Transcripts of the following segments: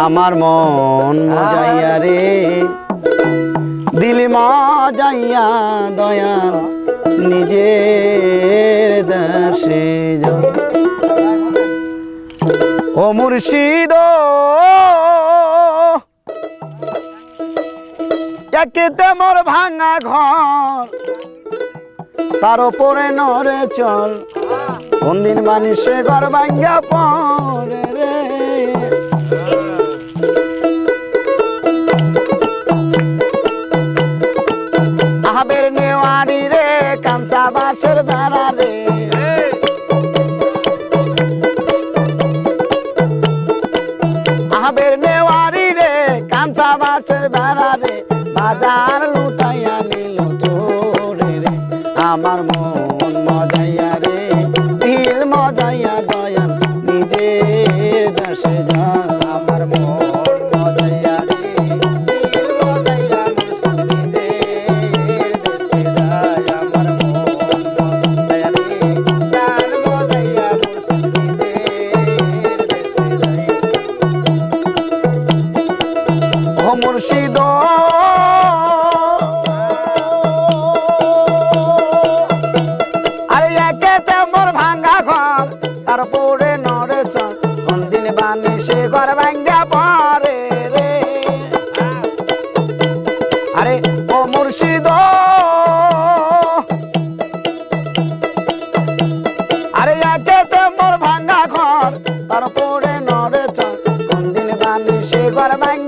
আমার মন মজাইয়া রে। দিলি মজাইয়া দয়াল নিজের দাসে ও মুর্শিদ, একেতে মোর ভাঙা ঘর, তার উপরে নরে চল। কোন দিন মানুষে ঘর ভাঙ্গা পরে বাসের বেড়া রে। আহাবের নেওয়ারি রে, কাঞ্চা বাসের বেড়া রে, বাজার লুটাইয়া নিল চোরে রে। আমার মন মজাইয়া রে, দিল মজাইয়া দয়া নিজের দেশে মুর্শিদ। আরে একেতে মোর ভাঙ্গা ঘর তারপরে নড়ে চল কোন দিন বানি সে ঘর ভাঙ্গা পরে।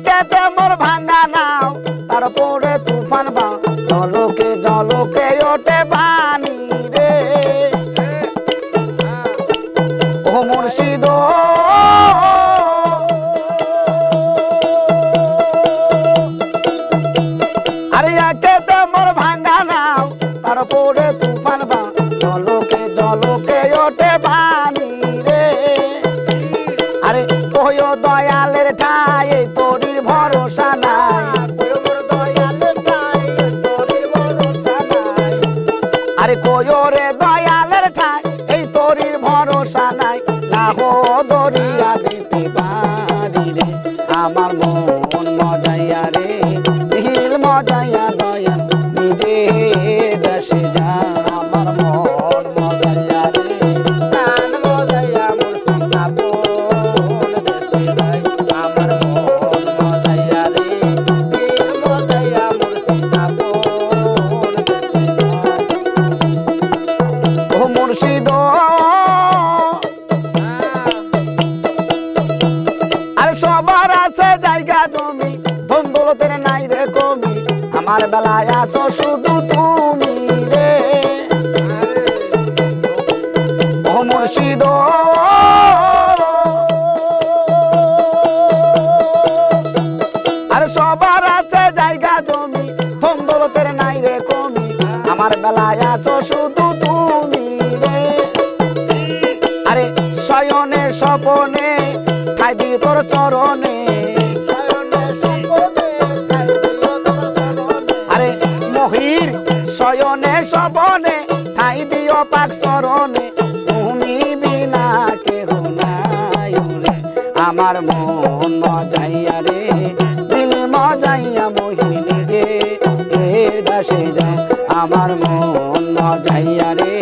একেতে মোর ভাঙা নাও তারপরে তুফান বা জলকে জলকে ওঠে পানি রে। ও মুর্শিদ ভরসা নাই না হো দরিয়া দিতে পারি রে। আমার মন মজাইয়া রে, দিল মজাইয়া দয়া, নিজে দেশে যা। আমার মন মজাইয়া রে, প্রাণ মজাইয়া আপন দেশে যাই আমার মন মজাইয়া রে, দিল মজাইয়া ও মুর্শিদ আমার বেলায় আছো শুধু তুমি রে। মুর্শিদ। আরে সবার আছে জায়গা, জমি ধন দৌলতের নাই রে কমি। আমার বেলায় আছো শুধু তুমি রে। আরে শয়নে, স্বপনে ঠাই দি তোর চরণে। শয়নে শবনে, ঠাই দিও পাক চরণে। তুমি বিনা কেহ নাই আমার মন মজাইয়া রে, দিল মজাইয়া মোহিনী রে এর দাসে যায় আমার মন মজাইয়া রে।